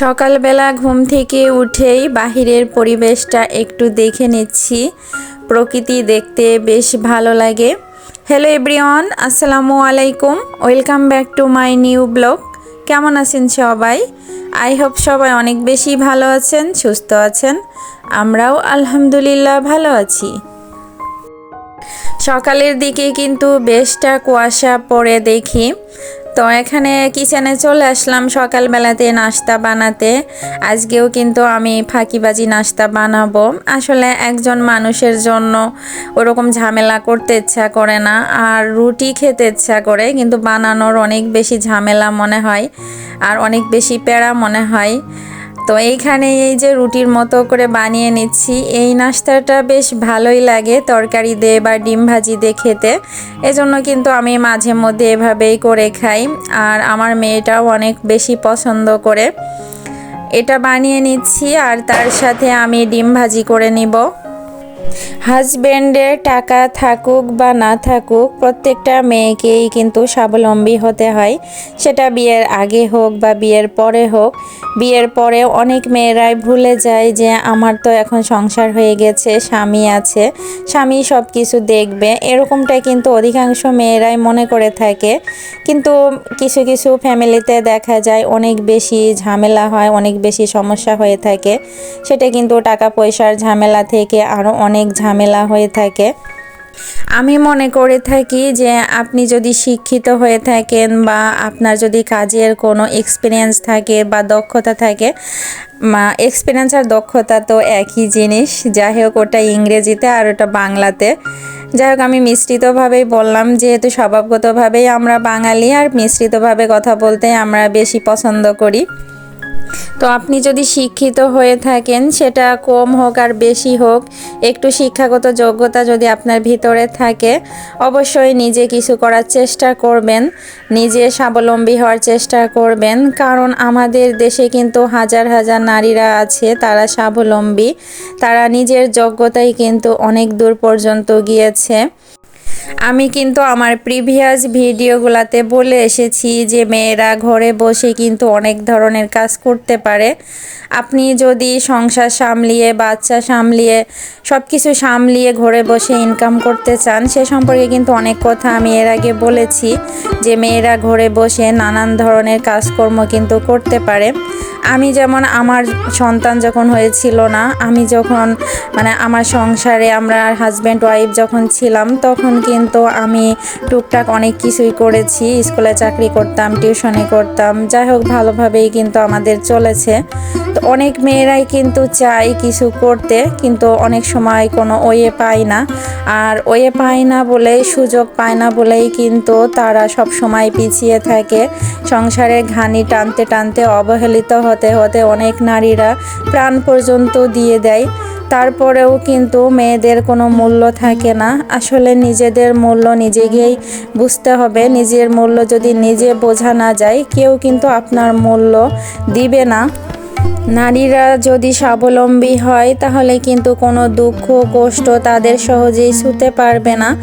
সকালবেলা ঘুম থেকে উঠেই বাহিরের পরিবেশটা একটু দেখে নিচ্ছি। প্রকৃতি দেখতে বেশ ভালো লাগে। হ্যালো এভরিওয়ান আসসালামু আলাইকুম। Welcome back to my new blog কেমন আছেন সবাই? আই হোপ সবাই অনেক বেশি ভালো আছেন, সুস্থ আছেন। আমরাও আলহামদুলিল্লাহ ভালো আছি। সকালের দিকে কিন্তু বেশটা কুয়াশা পড়ে দেখি। তো এখানে কিচেনে চলে আসলাম সকালবেলাতে নাস্তা বানাতে। আজকেও কিন্তু আমি ফাঁকিবাজি নাস্তা বানাবো। আসলে একজন মানুষের জন্য ওরকম ঝামেলা করতে ইচ্ছা করে না, আর রুটি খেতে ইচ্ছা করে, কিন্তু বানানোর অনেক বেশি ঝামেলা মনে হয়, আর অনেক বেশি পেড়া মনে হয়। তো এইখানে এই যে রুটির মতো করে বানিয়ে নিচ্ছি। এই নাস্তাটা বেশ ভালোই লাগে তরকারি দিয়ে বা ডিম ভাজি দিয়ে খেতে। এজন্য কিন্তু আমি মাঝে মধ্যে এভাবেই করে খাই। আর আমার মেয়েটাও অনেক বেশি পছন্দ করে। এটা বানিয়ে নিচ্ছি আর তার সাথে আমি ডিম ভাজি করে নিব। হাজব্যান্ডের টাকা থাকুক বা না থাকুক, প্রত্যেকটা মেয়েকেই কিন্তু স্বাবলম্বী হতে হয়। সেটা বিয়ের আগে হোক বা বিয়ের পরে হোক। বিয়ের পরে অনেক মেয়েরাই ভুলে যায় যে, আমার তো এখন সংসার হয়ে গেছে, স্বামী আছে, স্বামী সব কিছু দেখবে। এরকমটা কিন্তু অধিকাংশ মেয়েরাই মনে করে থাকে। কিন্তু কিছু কিছু ফ্যামিলিতে দেখা যায় অনেক বেশি ঝামেলা হয়, অনেক বেশি সমস্যা হয়ে থাকে। সেটা কিন্তু টাকা পয়সার ঝামেলা থেকে আরও অনেক ঝামেলা হয়ে থাকে। আমি মনে করে থাকি যে আপনি যদি শিক্ষিত হয়ে থাকেন বা আপনার যদি কাজের কোনো এক্সপিরিয়েন্স থাকে বা দক্ষতা থাকে এক্সপিরিয়েন্স আর দক্ষতা তো একই জিনিস। যাই হোক, ওটা ইংরেজিতে আর ওটা বাংলাতে। যাই হোক, আমি মিশ্রিতভাবেই বললাম, যেহেতু স্বভাবগতভাবেই আমরা বাঙালি আর মিশ্রিতভাবে কথা বলতে আমরা বেশি পছন্দ করি। তো আপনি যদি শিক্ষিত হয়ে থাকেন, সেটা কম হোক আর বেশি হোক, একটু শিক্ষাগত যোগ্যতা যদি আপনার ভিতরে থাকে, অবশ্যই নিজে কিছু করার চেষ্টা করবেন, নিজে স্বাবলম্বী হওয়ার চেষ্টা করবেন, কারণ আমাদের দেশে কিন্তু হাজার হাজার নারীরা আছে, তারা স্বাবলম্বী, তারা নিজের যোগ্যতাই কিন্তু অনেক দূর পর্যন্ত গিয়েছে। আমি কিন্তু আমার প্রিভিয়াস ভিডিওগুলোতে বলে এসেছি যে মেয়েরা ঘরে বসে কিন্তু অনেক ধরনের কাজ করতে পারে। আপনি যদি সংসার সামলিয়ে, বাচ্চা সামলিয়ে সব কিছু সামলিয়ে ঘরে বসে ইনকাম করতে চান, সে সম্পর্কে কিন্তু অনেক কথা আমি এর আগে বলেছি যে মেয়েরা ঘরে বসে নানান ধরনের কাজকর্ম কিন্তু করতে পারে। আমি যেমন আমার সন্তান যখন হয়েছিল না, আমি যখন মানে আমার সংসারে আমরা হাজব্যান্ড ওয়াইফ যখন ছিলাম, তখন কিন্তু আমি টুকটাক অনেক কিছুই করেছি। স্কুলে চাকরি করতাম টিউশনে করতাম, যাই হোক ভালোভাবেই কিন্তু আমাদের চলেছে। তো অনেক মেয়েরাই কিন্তু চায় কিছু করতে, কিন্তু অনেক সময় কোনো ওয়ে পায় না। আর ওয়ে পায় না বলেই সুযোগ পায় না বলেই কিন্তু তারা সব সময় পিছিয়ে থাকে। সংসারের ঘানি টানতে টানতে অবহেলিত হতে হতে অনেক নারীরা প্রাণ পর্যন্ত দিয়ে দেয়। তারপরেও কিন্তু মেয়েদের কোনো মূল্য থাকে না। আসলে নিজেদের মূল্য নিজেকেই বুঝতে হবে। নিজের মূল্য যদি নিজে বোঝা না যায়, কেউ কিন্তু আপনার মূল্য দিবে না। নারীরা যদি স্বাবলম্বী হয়, তাহলে কিন্তু কোনো দুঃখ, কষ্ট তাদের সহজেই ছুতে পারবে না।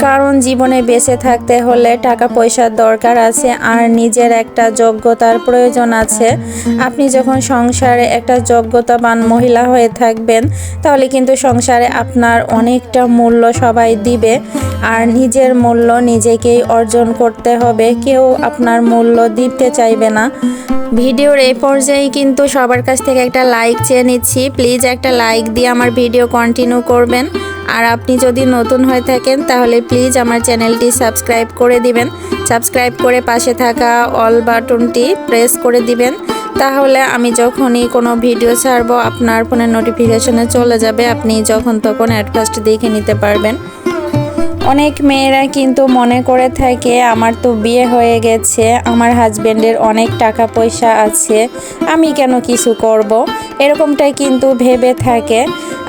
কারণ জীবনে বেঁচে থাকতে হলে টাকা পয়সার দরকার আছে আর নিজের একটা যোগ্যতার প্রয়োজন আছে। আপনি যখন সংসারে একটা যোগ্যতাবান মহিলা হয়ে থাকবেন, তাহলে কিন্তু সংসারে আপনার অনেকটা মূল্য সবাই দিবে। আর নিজের মূল্য নিজেকেই অর্জন করতে হবে। কেউ আপনার মূল্য দিতে চাইবে না। ভিডিওর এই পর্যায়ে কিন্তু সবার কাছ থেকে একটা লাইক চেয়ে নিচ্ছি। প্লিজ একটা লাইক দিয়ে আমার ভিডিও কন্টিনিউ করবেন। আর আপনি যদি নতুন হয়ে থাকেন, তাহলে প্লিজ আমার চ্যানেলটি সাবস্ক্রাইব করে দিবেন। সাবস্ক্রাইব করে পাশে থাকা অল বাটনটি প্রেস করে দিবেন। তাহলে আমি যখনই কোনো ভিডিও ছাড়বো, আপনার ফোনের নোটিফিকেশনে চলে যাবে। আপনি যখন তখন অ্যাডভাস্ট দেখে নিতে পারবেন। অনেক মেয়েরা কিন্তু মনে করে থাকে, আমার তো বিয়ে হয়ে গেছে, আমার হাজব্যান্ডের অনেক টাকা পয়সা আছে, আমি কেন কিছু করব। এরকমটাই কিন্তু ভেবে থাকে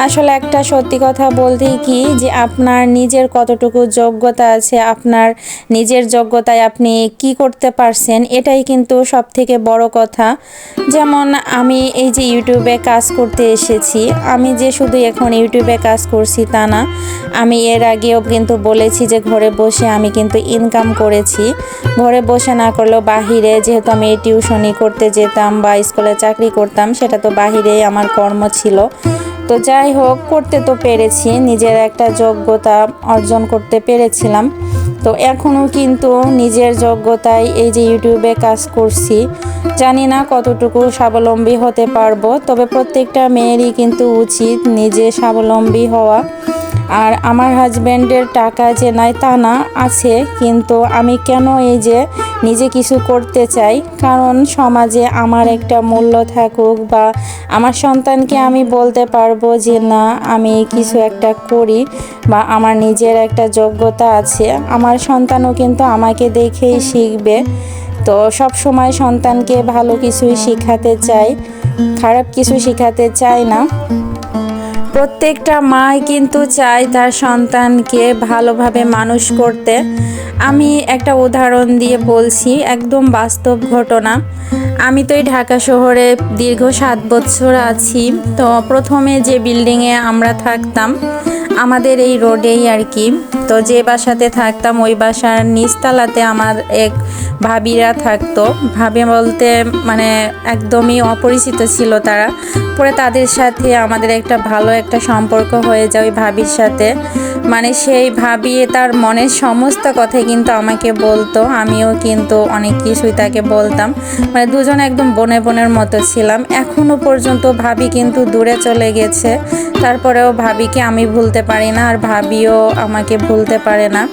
আসলে একটা সত্যি কথা বলতেই কি, যে আপনার নিজের কতটুকু যোগ্যতা আছে, আপনার নিজের যোগ্যতায় আপনি কি করতে পারছেন, এটাই কিন্তু সব থেকে বড় কথা যেমন আমি এই যে ইউটিউবে কাজ করতে এসেছি, আমি যে শুধু এখন ইউটিউবে কাজ করছি তা না, আমি এর আগেও কিন্তু বলেছি যে ঘরে বসে আমি কিন্তু ইনকাম করেছি। ঘরে বসে না করলেও বাহিরে যেহেতু আমি টিউশনি করতে যেতাম বা স্কুলে চাকরি করতাম, সেটা তো বাহিরেই আমার কর্ম ছিল। তো যাই হোক, করতে তো পেরেছি, নিজের একটা যোগ্যতা অর্জন করতে পেরেছিলাম। তো এখনও কিন্তু নিজের যোগ্যতায় এই যে ইউটিউবে কাজ করছি, জানি না কতটুকু স্বাবলম্বী হতে পারব, তবে প্রত্যেকটা মেয়েরই কিন্তু উচিত নিজে স্বাবলম্বী হওয়া। আর আমার হাজব্যান্ডের টাকা যে নাই তা না, আছে, কিন্তু আমি কেন এই যে নিজে কিছু করতে চাই? কারণ সমাজে আমার একটা মূল্য থাকুক বা আমার সন্তানকে আমি বলতে পারব যে, না, আমি কিছু একটা করি বা আমার নিজের একটা যোগ্যতা আছে। আমার সন্তানও কিন্তু আমাকে দেখেই শিখবে। তো সব সময় সন্তানকে ভালো কিছুই শেখাতে চাই, খারাপ কিছু শেখাতে চাই না। প্রত্যেকটা মাই কিন্তু চায় তার সন্তানকে ভালোভাবে মানুষ করতে। আমি একটা উদাহরণ দিয়ে বলছি, একদম বাস্তব ঘটনা। আমি তো এই ঢাকা শহরে দীর্ঘ সাত বছর আছি, তো প্রথমে যে বিল্ডিংয়ে আমরা থাকতাম আমাদের এই রোডেই আর কি। তো যে বাসাতে থাকতাম, ওই বাসার নিচতলাতে আমার এক ভাবিরা থাকতো। ভাবি বলতে মানে একদমই অপরিচিত ছিল তারা। পরে তাদের সাথে আমাদের একটা ভালো একটা সম্পর্ক হয়ে যায় ওই ভাবির সাথে। মানে সেই ভাবিয়ে তার মনের সমস্ত কথাই কিন্তু আমাকে বলতো। আমিও কিন্তু অনেক কিছুই তাকে বলতাম। মানে দুজন একদম বনে বনের মতো ছিলাম। এখনও পর্যন্ত ভাবি কিন্তু দূরে চলে গেছে। তারপরেও ভাবিকে আমি ভুলতে পারি না আর ভাবিও আমাকে ভুলতে পারে না।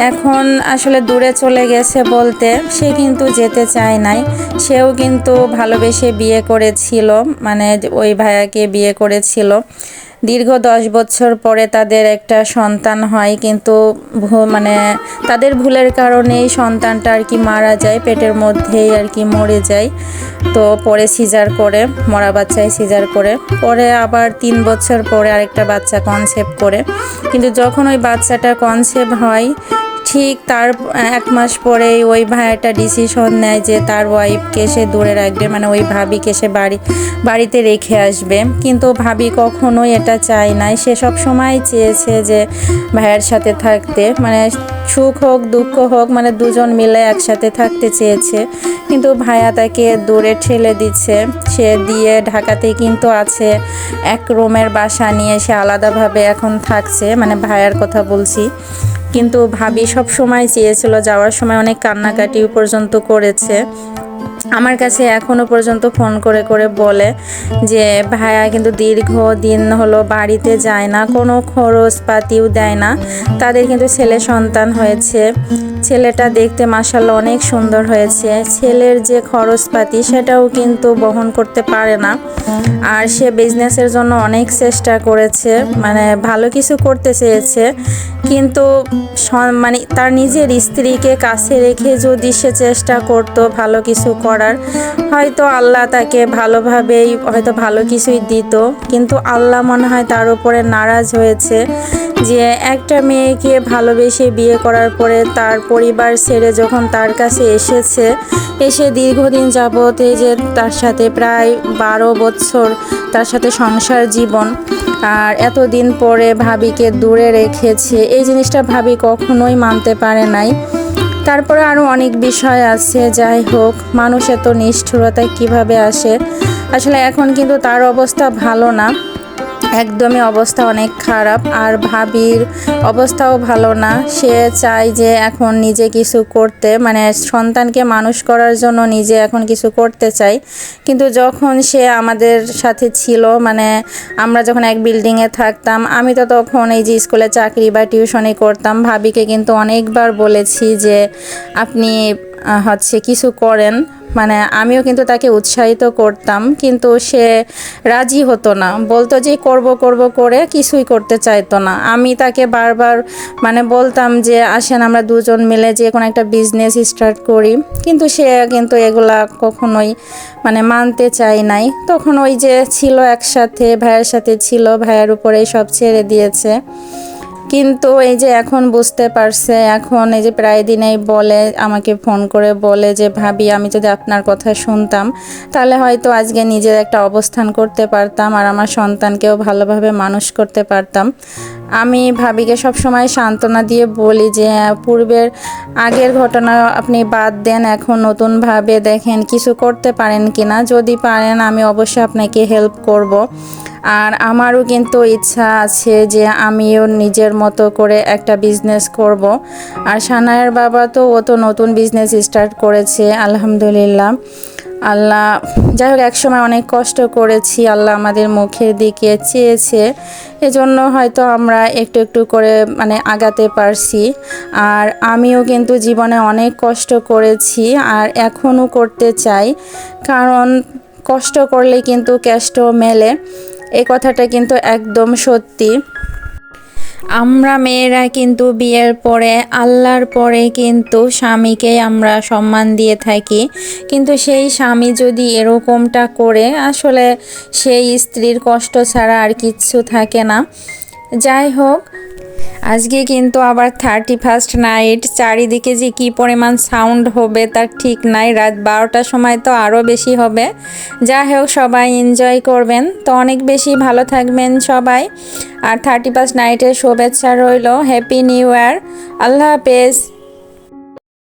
এখন আসলে দূরে চলে গেছে বলতে সে কিন্তু যেতে চায় নাই। সেও কিন্তু ভালোবেসে বিয়ে করেছিল। মানে ওই ভাইয়াকে বিয়ে করেছিল। দীর্ঘ দশ বছর পরে তাদের একটা সন্তান হয়, কিন্তু মানে তাদের ভুলের কারণেই সন্তানটা আর কি মারা যায়, পেটের মধ্যেই আর কি মরে যায়। তো পরে সিজার করে, মরা বাচ্চায় সিজার করে। পরে আবার তিন বছর পরে আরেকটা বাচ্চা কনসেপ্ট করে। কিন্তু যখন ওই বাচ্চাটা কনসেপ্ট হয় ঠিক তার এক মাস পরেই ওই ভাইয়াটা ডিসিশন নেয় যে তার ওয়াইফকে সে দূরে রাখবে মানে ওই ভাবিকে সে বাড়ি, বাড়িতে রেখে আসবে। কিন্তু ভাবি কখনোই এটা চায় নাই। সে সব সময় চেয়েছে যে ভাইয়ের সাথে থাকতে। মানে সুখ হোক, দুঃখ হোক মানে দুজন মিলে একসাথে থাকতে চেয়েছে। কিন্তু ভাইয়া তাকে দূরে ঠেলে দিচ্ছে। সে দিয়ে ঢাকাতে কিন্তু আছে এক রুমের বাসা নিয়ে সে আলাদাভাবে এখন থাকছে। মানে ভাইয়ার কথা বলছি। কিন্তু ভাবি সব সময় চেয়েছিল যাওয়ার সময় অনেক কান্নাকাটি পর্যন্ত করেছে। আমার কাছে এখনও পর্যন্ত ফোন করে করে বলে যে, ভাইয়া, কিন্তু দীর্ঘ দিন হলো বাড়িতে যায় না, কোনো খরচপাতিও দেয় না। তাদের কিন্তু ছেলে সন্তান হয়েছে। ছেলেটা দেখতে মাসাল্লাহ অনেক সুন্দর হয়েছে। ছেলের যে খরচপাতি সেটাও কিন্তু বহন করতে পারে না। আর সে বিজনেসের জন্য অনেক চেষ্টা করেছে মানে ভালো কিছু করতে চেয়েছে। কিন্তু মানে তার নিজের স্ত্রীকে কাছে রেখে যদি সে চেষ্টা করতো ভালো কিছু হয়তো আল্লাহ তাকে ভালোভাবেই, হয়তো ভালো কিছুই দিত, কিন্তু আল্লাহ মনে হয় তার উপরে নারাজ হয়েছে যে একটা মেয়েকে ভালোবেসে বিয়ে করার পরে তার পরিবার ছেড়ে যখন তার কাছে এসেছে, এসে দীর্ঘদিন যাবত যে তার সাথে প্রায় বারো বছর তার সাথে সংসার জীবন, আর এতদিন পরে ভাবিকে দূরে রেখেছে, এই জিনিসটা ভাবি কখনোই মানতে পারে নাই। তারপরে আরও অনেক বিষয় আছে, যাই হোক, মানুষ এত নিষ্ঠুরতায় কীভাবে আসে? আসলে এখন কিন্তু তার অবস্থা ভালো না। একদমই অবস্থা অনেক খারাপ। আর ভাবির অবস্থাও ভালো না। সে চায় যে এখন নিজে কিছু করতে মানে সন্তানকে মানুষ করার জন্য নিজে এখন কিছু করতে চাই। কিন্তু যখন সে আমাদের সাথে ছিল মানে আমরা যখন এক বিল্ডিংয়ে থাকতাম, আমি তো তখন এই যে স্কুলে চাকরি বা টিউশনি করতাম। ভাবিকে কিন্তু অনেকবার বলেছি যে, আপনি হচ্ছে কিছু করেন। মানে আমিও কিন্তু তাকে উৎসাহিত করতাম, কিন্তু সে রাজি হতো না। বলতো যে, করব করব করে কিছুই করতে চাইতো না। আমি তাকে বারবার মানে বলতাম যে, আসেন আমরা দুজন মিলে যে কোনো একটা বিজনেস স্টার্ট করি। কিন্তু সে কিন্তু এগুলা কখনোই মানে মানতে চাই নাই। তখন ওই যে ছিল একসাথে, ভাইয়ের সাথে ছিল, ভাইয়ের উপরে সব ছেড়ে দিয়েছে। কিন্তু এই যে এখন বুঝতে পারছে, এখন এই যে প্রায় দিনেই বলে, আমাকে ফোন করে বলে যে, ভাবি, আমি যদি আপনার কথা শুনতাম, তাহলে হয়তো আজকে নিজের একটা অবস্থান করতে পারতাম আর আমার সন্তানকেও ভালোভাবে মানুষ করতে পারতাম। আমি ভাবিকে সবসময় সান্ত্বনা দিয়ে বলি যে, পূর্বের আগের ঘটনা আপনি বাদ দেন, এখন নতুনভাবে দেখেন, কিছু করতে পারেন কিনা। যদি পারেন, আমি অবশ্যই আপনাকে হেল্প করব। আর আমারও কিন্তু ইচ্ছা আছে যে আমিও নিজের মতো করে একটা বিজনেস করব। আর সানায়ের বাবা তো, ও তো নতুন বিজনেস স্টার্ট করেছে, আলহামদুলিল্লাহ। আল্লাহ, যাই হোক, একসময় অনেক কষ্ট করেছি, আল্লাহ আমাদের মুখের দিকে চেয়েছে। এজন্য হয়তো আমরা একটু একটু করে মানে আগাতে পারছি। আর আমিও কিন্তু জীবনে অনেক কষ্ট করেছি, আর এখনও করতে চাই। কারণ কষ্ট করলে কিন্তু কেষ্ট মেলে। এই কথাটা কিন্তু একদম সত্যি। আমরা মেয়েরা কিন্তু বিয়ের পরে, আল্লাহর পরে কিন্তু স্বামীকে আমরা সম্মান দিয়ে থাকি। কিন্তু সেই স্বামী যদি এরকমটা করে, আসলে সেই স্ত্রীর কষ্ট ছাড়া আর কিচ্ছু থাকে না। যাই হোক আজকে কিন্তু আবার থার্টি ফার্স্ট নাইট চারিদিকে যে কি পরিমাণ সাউন্ড হবে তার ঠিক নাই। রাত বারোটার সময় তো আরও বেশি হবে। যা হোক, সবাই এনজয় করবেন। তো অনেক বেশি ভালো থাকবেন সবাই। আর থার্টি ফার্স্ট নাইটের শুভেচ্ছা রইল। হ্যাপি নিউ ইয়ার আল্লাহ হাফেজ।